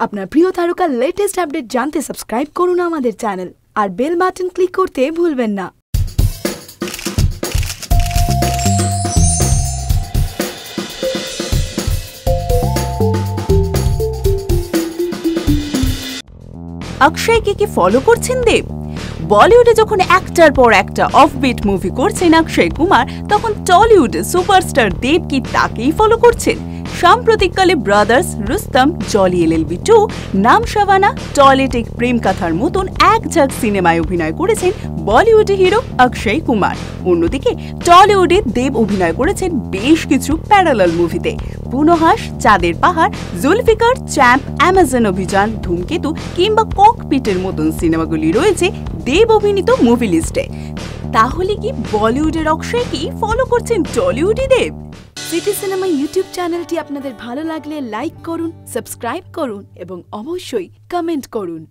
আপনার প্রিয় তারকার লেটেস্ট আপডেট জানতে সাবস্ক্রাইব করুন আমাদের চ্যানেল আর বেল বাটন ক্লিক করতে ভুলবেন না। অক্ষয়কে কি ফলো করছেন দেব? বলিউডে যখন একটার পর একটা অফবিট মুভি করছেন অক্ষয় কুমার, তখন টলিউডে সুপারস্টার দেব কি তাকেই ফলো করছেন? সাম্প্রতিককালে Brothers Rustom, Jolly LLB two, Naam Shabana টয়লেটিক প্রেম কথার মতন এক ঝাঁক সিনেমায় অভিনয় করেছেন বলিউডে হিরো অক্ষয় কুমার। অন্যদিকে টলিউডে দেব অভিনয় করেছেন বেশ কিছু প্যারালাল মুভিতে। পুনহাস, চাঁদের পাহাড়, জুলফিকার, চ্যাম্প, অ্যামাজন অভিযান, ধূমকেতু কিংবা ককপিটের মতন সিনেমাগুলি রয়েছে দেব অভিনীত মুভি লিস্টে। তাহলে কি বলিউডের অক্ষয় কি ফলো করছেন টলিউডি দেব? সিটি সিনেমা ইউটিউব চ্যানেলটি আপনাদের ভালো লাগলে লাইক করুন সাবস্ক্রাইব করুন এবং অবশ্যই কমেন্ট করুন।